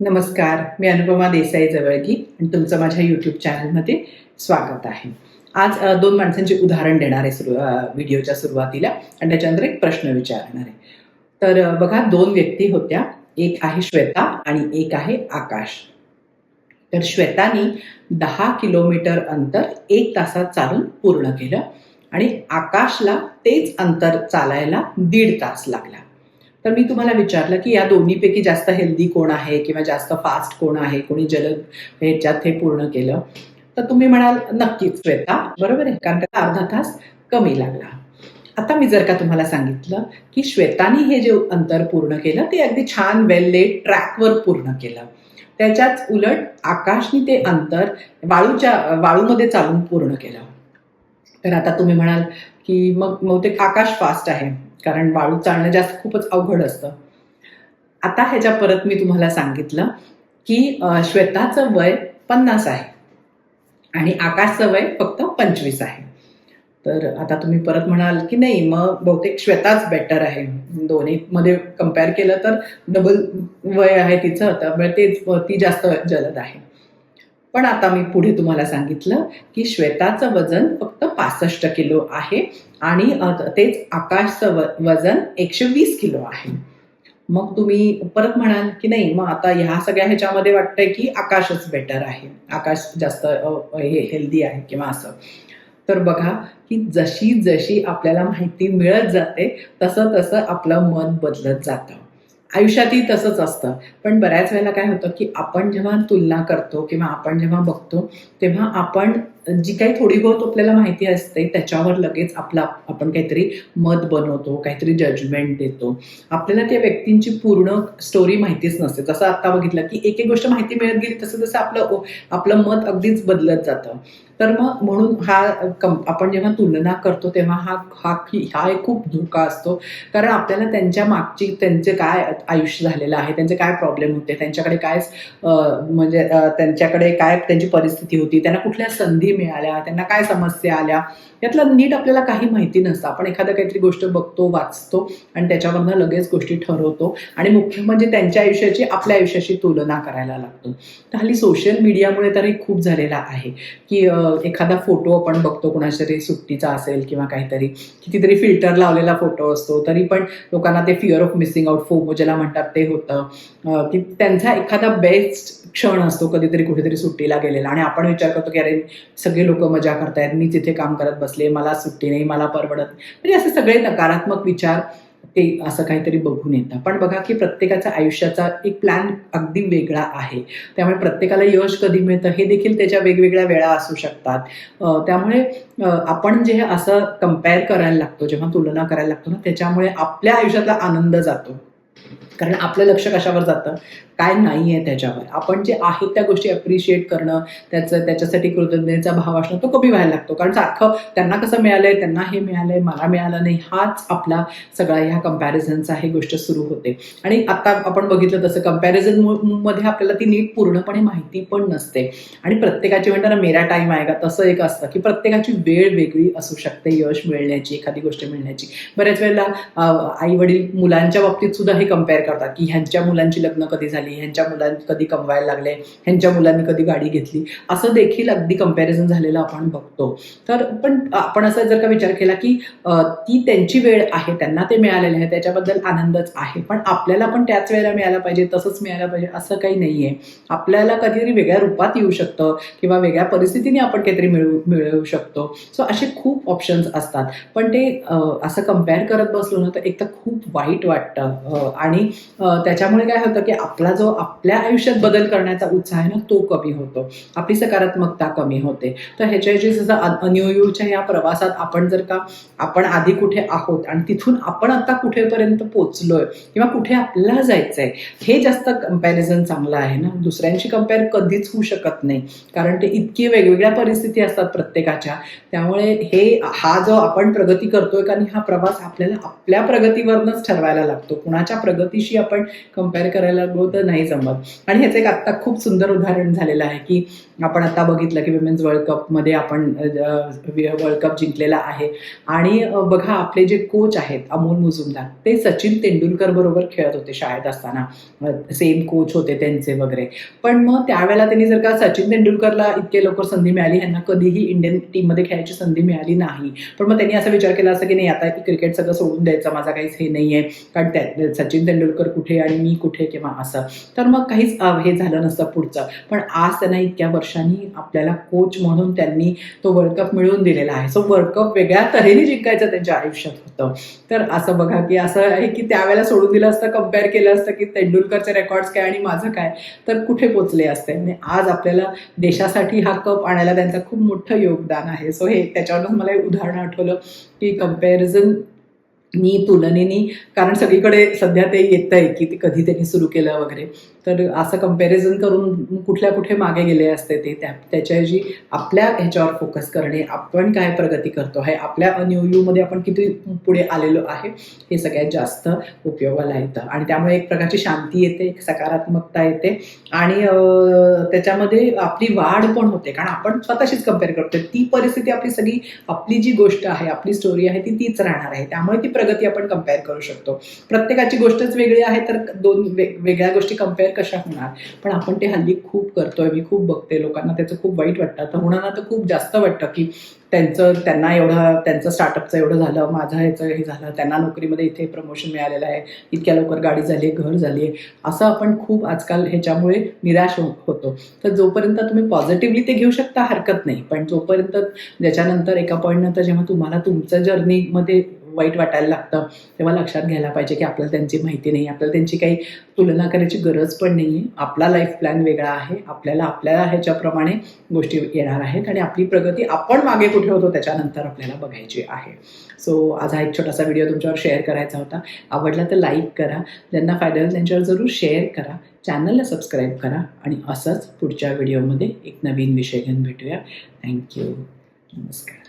नमस्कार मी अनुपमा देसाई जवळगी आणि तुमचं माझ्या यूट्यूब चॅनलमध्ये स्वागत आहे. आज दोन माणसांचे उदाहरण देणार आहे सुरू व्हिडिओच्या सुरुवातीला आणि त्याच्यानंतर एक प्रश्न विचारणार. आहे तर बघा दोन व्यक्ती होत्या एक आहे श्वेता आणि एक आहे आकाश. तर श्वेतानी दहा किलोमीटर अंतर एक तासात चालून पूर्ण केलं आणि आकाशला तेच अंतर चालायला दीड तास लागला. तर मी तुम्हाला विचारलं की या दोन्हीपैकी जास्त हेल्दी कोण आहे किंवा जास्त फास्ट कोण आहे? कोणी जलद ह्याच्यात हे पूर्ण केलं? तर तुम्ही म्हणाल नक्कीच श्वेता. बरोबर आहे. कारण त्याला अर्धा तास कमी लागला. आता मी जर का तुम्हाला सांगितलं की श्वेतानी हे जे अंतर पूर्ण केलं ते अगदी छान वेल लेट ट्रॅकवर पूर्ण केलं. त्याच्याच उलट आकाशनी ते अंतर वाळूच्या वाळूमध्ये चालून पूर्ण केलं. तर आता तुम्ही म्हणाल की मग बहुतेक आकाश फास्ट आहे कारण वाळू चालणं जास्त खूपच अवघड असतं. आता ह्याच्या परत मी तुम्हाला सांगितलं की श्वेताचं वय पन्नास आहे आणि आकाशचं वय फक्त पंचवीस आहे. तर आता तुम्ही परत म्हणाल की नाही मग बहुतेक श्वेताच बेटर आहे. दोन्ही मध्ये कंपेअर केलं तर डबल वय आहे तिचं त्यामुळे तेच ती जास्त जलद आहे. पण आता मी पुढे तुम्हाला सांगितलं की श्वेताचं वजन फक्त पासष्ट किलो आहे आणि तेच आकाशचं व- वजन एकशे वीस किलो आहे. मग तुम्ही परत म्हणाल की नाही मग आता ह्या सगळ्या ह्याच्यामध्ये वाटतंय की आकाशच बेटर आहे. आकाश जास्त हे हेल्दी आहे किंवा असं. तर बघा की जशी जशी आपल्याला माहिती मिळत जाते तसं तसं आपलं मन बदलत जातं. आयुष्यातही तसंच असतं. पण बऱ्याच वेळेला काय होतं की आपण जेव्हा तुलना करतो किंवा आपण जेव्हा बघतो तेव्हा आपण जी काही थोडी बहुत आपल्याला माहिती असते त्याच्यावर लगेच आपला आपण काहीतरी मत बनवतो काहीतरी जजमेंट देतो. आपल्याला त्या व्यक्तींची पूर्ण स्टोरी माहितीच नसते. जसं आता बघितलं की एक एक गोष्ट माहिती मिळत गेली तसं तसं आपलं आपलं मत अगदीच बदलत जातं. तर मग म्हणून हा कम आपण जेव्हा तुलना करतो तेव्हा हा हा हा एक खूप धोका असतो. कारण आपल्याला त्यांच्या मागची त्यांचे काय आयुष्य झालेलं आहे त्यांचे काय प्रॉब्लेम होते त्यांच्याकडे काय म्हणजे त्यांच्याकडे काय त्यांची परिस्थिती होती त्यांना कुठल्या संधी मिळाल्या त्यांना काय समस्या आल्या यातला नीट आपल्याला काही माहिती नसतं. आपण एखादं काहीतरी गोष्ट बघतो वाचतो आणि त्याच्यावरनं लगेच गोष्टी ठरवतो आणि मुख्य म्हणजे त्यांच्या आयुष्याची आपल्या आयुष्याशी तुलना करायला लागतो. तर हल्ली सोशल मीडियामुळे तर हे खूप झालेलं आहे की एखादा फोटो आपण बघतो कुणाच्या तरी सुट्टीचा असेल किंवा काहीतरी कितीतरी फिल्टर लावलेला फोटो असतो तरी पण लोकांना ते fear of missing out FOMO ज्याला म्हणतात ते होतं. की त्यांचा एखादा बेस्ट क्षण असतो कधीतरी कुठेतरी सुट्टीला गेलेला आणि आपण विचार करतो की अरे सगळे लोक मजा करतायत मी तिथे काम करत बसले मला सुट्टी नाही मला परवडत म्हणजे असे सगळे नकारात्मक विचार ते असं काहीतरी बघून येतं पण बघा की प्रत्येकाच्या आयुष्याचा एक प्लॅन अगदी वेगळा आहे. त्यामुळे प्रत्येकाला यश कधी मिळतं हे देखील त्याच्या वेगवेगळ्या वेळा असू शकतात. त्यामुळे आपण जे असं कंपेअर करायला लागतो जेव्हा तुलना करायला लागतो ना त्याच्यामुळे आपल्या आयुष्यातला आनंद जातो. कारण आपलं लक्ष कशावर जातं? काय नाही आहे त्याच्यावर. आपण जे आहेत त्या गोष्टी अप्रिशिएट करणं त्याचं त्याच्यासाठी कृतज्ञतेचा भाव असणं तो कमी व्हायला लागतो. कारण सारखं त्यांना कसं मिळालंय त्यांना हे मिळालंय मला मिळालं नाही हाच आपला सगळा ह्या कम्पॅरिझनचा हे गोष्ट सुरू होते. आणि आता आपण बघितलं तसं कंपॅरिझनमध्ये आपल्याला ती नीट पूर्णपणे माहिती पण नसते. आणि प्रत्येकाची म्हणतात मेरा टाईम आहे का? तसं एक असतं की प्रत्येकाची वेळ वेगळी असू शकते यश मिळण्याची एखादी गोष्ट मिळण्याची. बऱ्याच वेळेला आई वडील मुलांच्या बाबतीत सुद्धा हे कंपेअर करतात की ह्यांच्या मुलांची लग्न कधी झाली ह्यांच्या मुलांनी कधी कमवायला लागले ह्यांच्या मुलांनी कधी गाडी घेतली असं देखील अगदी कंपॅरिझन झालेलं आपण बघतो. तर पण आपण असा जर का विचार केला की ती त्यांची वेळ आहे त्यांना ते मिळालेलं आहे त्याच्याबद्दल आनंदच आहे पण आपल्याला पण त्याच वेळेला मिळायला पाहिजे तसंच मिळायला पाहिजे असं काही नाही आहे आपल्याला कधीतरी वेगळ्या रूपात येऊ शकतं किंवा वेगळ्या परिस्थितीने आपण काहीतरी मिळवू मिळवू शकतो. सो असे खूप ऑप्शन्स असतात. पण ते असं कंपेअर करत बसलो ना तर एक तर खूप वाईट वाटतं. आणि त्याच्यामुळे काय होतं की आपला जो आपल्या आयुष्यात बदल करण्याचा उत्साह आहे ना तो कमी होतो. आपली सकारात्मकता कमी होते. तर ह्याच्याऐवजी जसं अन्यूयूच्या या प्रवासात आपण जर का आपण आधी कुठे आहोत आणि तिथून आपण आता कुठेपर्यंत पोचलोय किंवा कुठे आपल्याला जायचं आहे हे जास्त कंपॅरिझन चांगलं आहे ना. दुसऱ्यांशी कंपेअर कधीच होऊ शकत नाही. कारण ते इतकी वेगवेगळ्या परिस्थिती असतात प्रत्येकाच्या. त्यामुळे हे हा जो आपण प्रगती करतोय कारण हा प्रवास आपल्याला आपल्या प्रगतीवरनच ठरवायला लागतो. कुणाच्या प्रगतीशी आपण कंपेअर करायला लागलो तर नाही जमत. आणि ह्याचं एक आत्ता खूप सुंदर उदाहरण झालेलं आहे की आपण आता बघितलं की विमेन्स वर्ल्ड कपमध्ये आपण वर्ल्ड कप जिंकलेला आहे. आणि बघा आपले जे कोच आहेत अमोल मुजुमदार ते सचिन तेंडुलकर बरोबर खेळत होते शाळेत असताना. सेम कोच होते त्यांचे वगैरे. पण मग त्यावेळेला त्यांनी जर का सचिन तेंडुलकरला इतके लवकर संधी मिळाली ह्यांना कधीही इंडियन टीममध्ये खेळायची संधी मिळाली नाही. पण मग त्यांनी असा विचार केला असं की नाही आता क्रिकेट सगळं सोडून द्यायचं माझा काहीच हे नाही आहे कारण त्या सचिन तेंडुलकर कुठे आणि मी कुठे किंवा असं. तर मग काहीच हे झालं नसतं पुढचं. पण आज त्यांना इतक्या वर्षांनी आपल्याला कोच म्हणून त्यांनी तो वर्ल्ड कप मिळवून दिलेला आहे. सो वर्ल्ड कप वेगळ्या तऱ्हेने जिंकायचं त्यांच्या आयुष्यात होतं. तर असं बघा की असं आहे की त्यावेळेला सोडून दिलं असतं कंपेअर केलं असतं की तेंडुलकरचे रेकॉर्ड्स काय आणि माझं काय तर कुठे पोचले असते? आणि आज आपल्याला देशासाठी हा कप आणायला त्यांचं खूप मोठं योगदान आहे. सो हे त्याच्यावरूनच मला एक उदाहरण आठवलं की कंपॅरिझन मी तुलनेनी कारण सगळीकडे सध्या ते येत आहे की ते कधी त्यांनी सुरू केलं वगैरे. तर असं कंपॅरिझन करून कुठल्या कुठे मागे गेले असते ते त्या त्याच्याऐवजी आपल्या ह्याच्यावर फोकस करणे आपण काय प्रगती करतो आहे आपल्या न्यू यूमध्ये आपण किती पुढे आलेलो आहे हे सगळ्यात जास्त उपयोगाला येतं. आणि त्यामुळे एक प्रकारची शांती येते एक सकारात्मकता येते. आणि त्याच्यामध्ये आपली वाढ पण होते कारण आपण स्वतःशीच कंपेअर करतो ती परिस्थिती आपली सगळी आपली जी गोष्ट आहे आपली स्टोरी आहे ती तीच राहणार आहे. त्यामुळे ती प्रगती आपण कंपेअर करू शकतो. प्रत्येकाची गोष्टच वेगळी आहे तर दोन वेगळ्या गोष्टी कंपेअर कशा होणार? पण आपण ते हल्ली खूप करतोय मी खूप बघते लोकांना त्याचं खूप वाईट वाटतं. तर मुलांना तर खूप जास्त वाटतं की त्यांचं त्यांना एवढं त्यांचं स्टार्टअपचं एवढं झालं माझं ह्याचं हे झालं त्यांना नोकरीमध्ये इथे प्रमोशन मिळालेलं आहे इतक्या लवकर गाडी झाली घर झाली आहे असं आपण खूप आजकाल ह्याच्यामुळे निराश हो, होतो. तर जोपर्यंत तुम्ही पॉझिटिव्हली ते घेऊ शकता हरकत नाही. पण जोपर्यंत ज्याच्यानंतर एका पॉईंटनंतर जेव्हा तुम्हाला तुमचं जर्नीमध्ये वाईट वाटायला लागतं. तेव्हा लक्षात घ्यायला पाहिजे की आपल्याला त्यांची माहिती नाही. आपल्याला त्यांची काही तुलना करायची गरज पण नाही आहे आपला लाईफ प्लॅन वेगळा आहे. आपल्याला आपल्या ह्याच्याप्रमाणे गोष्टी येणार आहेत आणि आपली प्रगती आपण मागे कुठे होतो त्याच्यानंतर आपल्याला बघायची आहे. सो आज हा एक छोटासा व्हिडिओ तुमच्यावर शेअर करायचा होता. आवडला तर लाईक करा. ज्यांना फायदा होईल त्यांच्यावर जरूर शेअर करा. चॅनलला सबस्क्राईब करा आणि असंच पुढच्या व्हिडिओमध्ये एक नवीन विषय घेऊन भेटूया. थँक्यू नमस्कार.